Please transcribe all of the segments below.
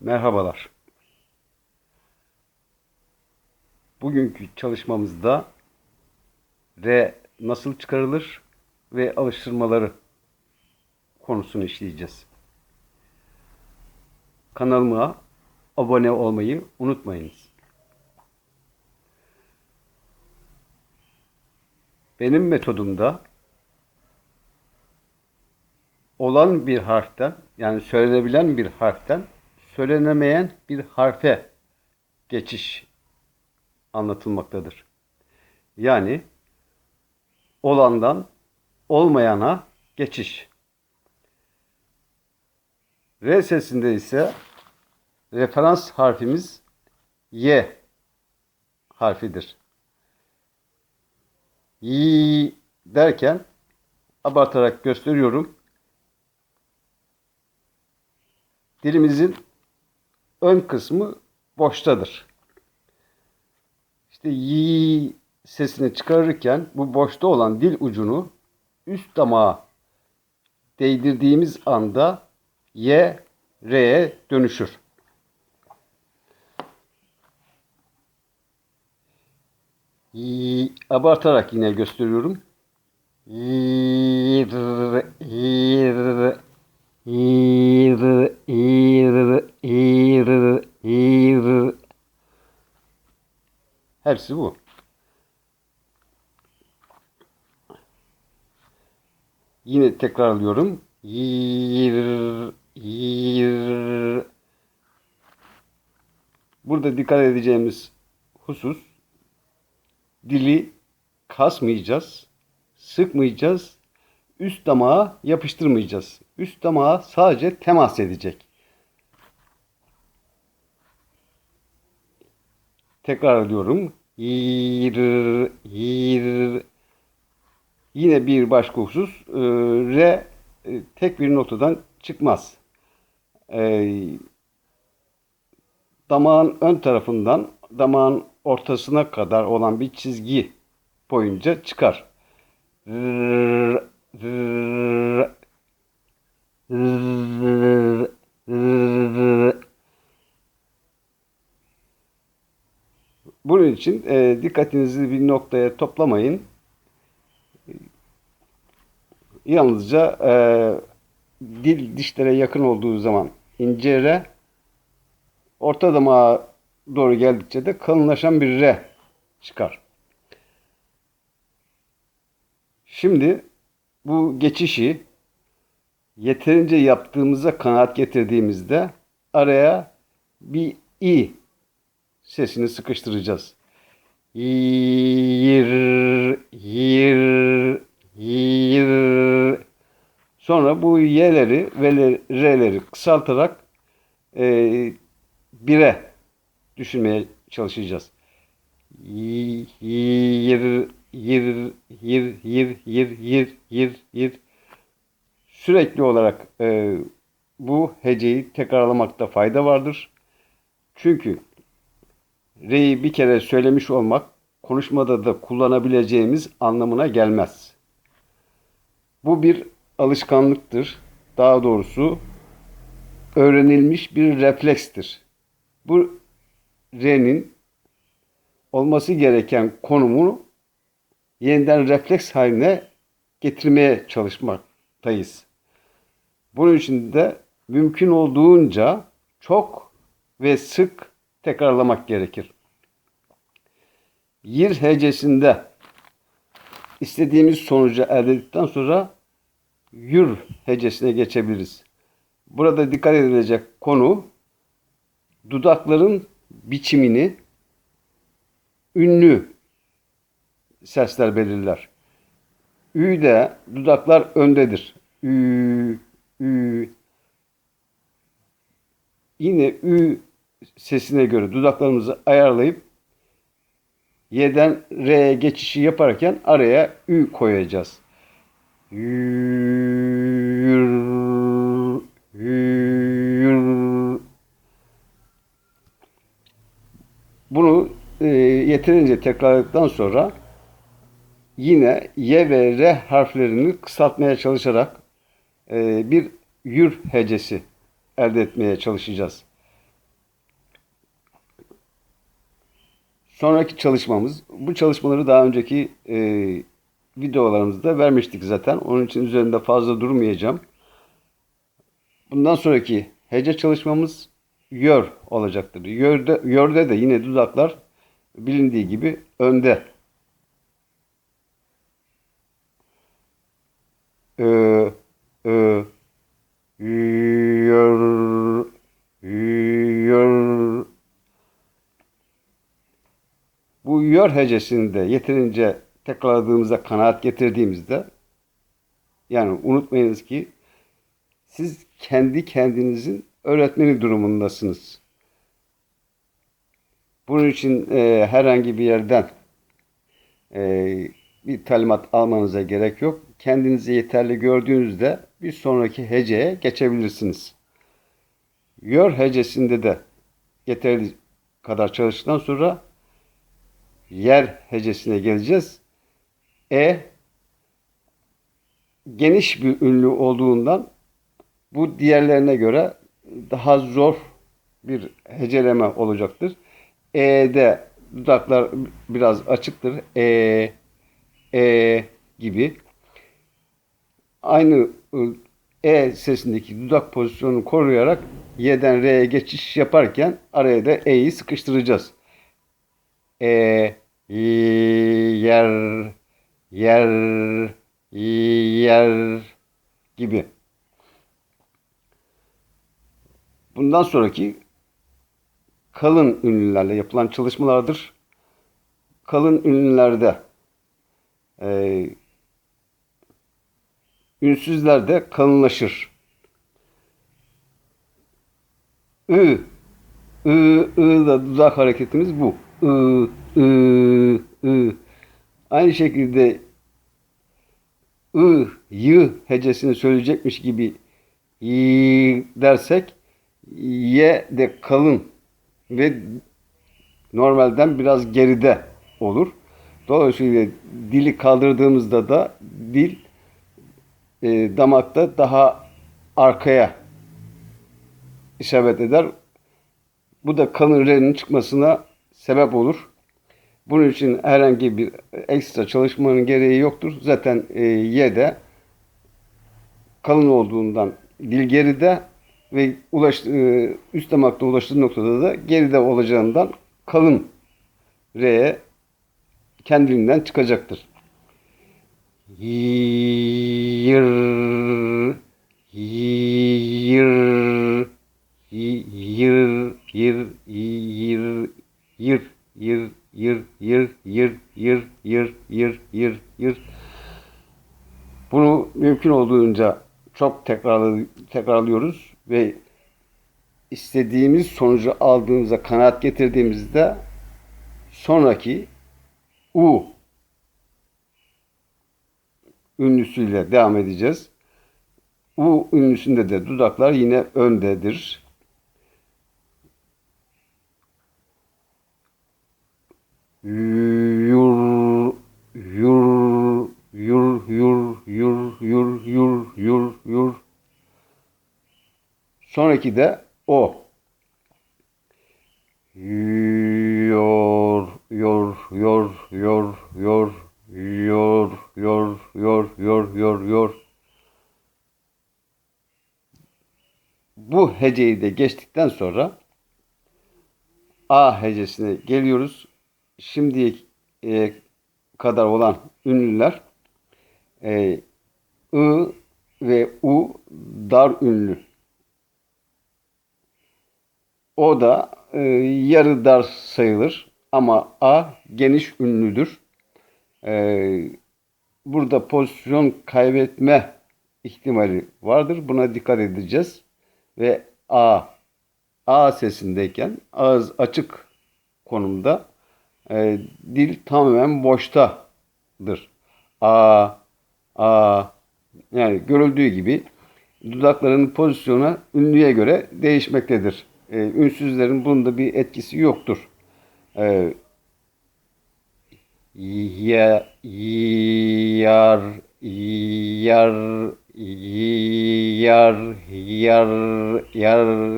Merhabalar. Bugünkü çalışmamızda R nasıl çıkarılır ve alıştırmaları konusunu işleyeceğiz. Kanalıma abone olmayı unutmayınız. Benim metodumda olan bir harften yani söylenebilen bir harften söylenemeyen bir harfe geçiş anlatılmaktadır. Yani olandan olmayana geçiş. R sesinde ise referans harfimiz Y harfidir. Y derken abartarak gösteriyorum. Dilimizin ön kısmı boştadır. İşte y sesini çıkarırken bu boşta olan dil ucunu üst damağa değdirdiğimiz anda y r'ye dönüşür. Y, abartarak yine gösteriyorum. Y, r, y, y, r, y, r, y, r, y, r. Hepsi bu. Yine tekrarlıyorum. Y, y, r. Burada dikkat edeceğimiz husus dili kasmayacağız, sıkmayacağız, üst damağa yapıştırmayacağız. Üst damağa sadece temas edecek. Tekrar ediyorum. Yir, yir. Yine bir başka husus. e, R e, tek bir notadan çıkmaz. E, damağın ön tarafından damağın ortasına kadar olan bir çizgi boyunca çıkar. R, r, r, r. Bunun için e, dikkatinizi bir noktaya toplamayın. Yalnızca e, dil dişlere yakın olduğu zaman ince R, orta damağa doğru geldikçe de kalınlaşan bir R çıkar. Şimdi bu geçişi yeterince yaptığımıza kanaat getirdiğimizde araya bir i sesini sıkıştıracağız. Yir, yir, yir. Sonra bu y'leri ve r'leri kısaltarak e, bire düşünmeye çalışacağız. Yir, yir, yir, yir, yir, yir, yir, yir. Sürekli olarak e, bu heceyi tekrarlamakta fayda vardır. Çünkü R'yi bir kere söylemiş olmak konuşmada da kullanabileceğimiz anlamına gelmez. Bu bir alışkanlıktır. Daha doğrusu öğrenilmiş bir reflekstir. Bu R'nin olması gereken konumunu yeniden refleks haline getirmeye çalışmaktayız. Bunun için de mümkün olduğunca çok ve sık tekrarlamak gerekir. Yir hecesinde istediğimiz sonucu elde ettikten sonra yür hecesine geçebiliriz. Burada dikkat edilecek konu dudakların biçimini ünlü sesler belirler. Ü'de dudaklar öndedir. Ü, ü. Yine ü sesine göre dudaklarımızı ayarlayıp Y'den R'ye geçişi yaparken araya Ü koyacağız. Yür, yür. Bunu e, yeterince tekrarladıktan sonra yine Y ve R harflerini kısaltmaya çalışarak e, bir yür hecesi elde etmeye çalışacağız. Sonraki çalışmamız, bu çalışmaları daha önceki e, videolarımızda vermiştik zaten. Onun için üzerinde fazla durmayacağım. Bundan sonraki hece çalışmamız yör olacaktır. Yörde, yörde de yine dudaklar bilindiği gibi önde. Ö, ö, yör, yör. Bu yör hecesini de yeterince tekrarladığımızda, kanaat getirdiğimizde yani unutmayınız ki siz kendi kendinizin öğretmeni durumundasınız. Bunun için e, herhangi bir yerden e, bir talimat almanıza gerek yok. Kendinizi yeterli gördüğünüzde bir sonraki heceye geçebilirsiniz. Yor hecesinde de yeterli kadar çalıştıktan sonra yer hecesine geleceğiz. E geniş bir ünlü olduğundan bu diğerlerine göre daha zor bir heceleme olacaktır. E'de dudaklar biraz açıktır. E, E gibi. Aynı E sesindeki dudak pozisyonunu koruyarak Y'den R'ye geçiş yaparken araya da E'yi sıkıştıracağız. E, yer, yer, yer gibi. Bundan sonraki kalın ünlülerle yapılan çalışmalardır. Kalın ünlülerde e, ünsüzler de kalınlaşır. I, I, I da dudak hareketimiz bu. I, I, I. Aynı şekilde I, Y hecesini söyleyecekmiş gibi i dersek Y de kalın ve normalden biraz geride olur. Dolayısıyla dili kaldırdığımızda da dil e, damakta daha arkaya işaret eder. Bu da kalın R'nin çıkmasına sebep olur. Bunun için herhangi bir ekstra çalışmanın gereği yoktur. Zaten e, Y de kalın olduğundan dil geride ve ulaş, e, üst damakta ulaştığı noktada da geride olacağından kalın R'ye kendiliğinden çıkacaktır. Yır, yır, yır, yır, tekrarlıyoruz ve istediğimiz sonucu aldığımızda, kanaat getirdiğimizde sonraki U ünlüsüyle devam edeceğiz. U ünlüsünde de dudaklar yine öndedir. Yur, yur, yur, yur, yur, yur, yur, yur, yur. Sonraki de o. Yor, yor, yor, yor, yor, yor, yor, yor, yor, yor, yor. Bu heceyi de geçtikten sonra A hecesine geliyoruz. Şimdiye e, kadar olan ünlüler e, I ve U dar ünlü. O da e, yarı dar sayılır ama A geniş ünlüdür. E, burada pozisyon kaybetme ihtimali vardır. Buna dikkat edeceğiz. Ve A A sesindeyken ağız açık konumda e, dil tamamen boştadır. A A yani görüldüğü gibi dudakların pozisyonu ünlüye göre değişmektedir. E, ünsüzlerin bunda bir etkisi yoktur. E, ya, yar, yar, yar, yar, yar,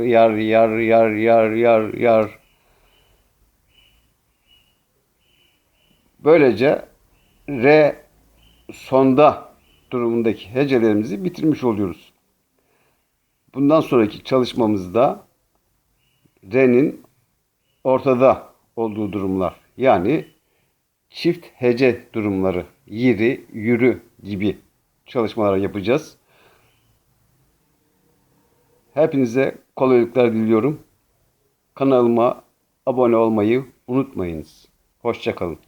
yar, yar, yar, yar, yar, yar. Böylece re sonda durumundaki hecelerimizi bitirmiş oluyoruz. Bundan sonraki çalışmamızda re'nin ortada olduğu durumlar yani çift hece durumları yiri, yürü gibi çalışmalar yapacağız. Hepinize kolaylıklar diliyorum. Kanalıma abone olmayı unutmayınız. Hoşçakalın.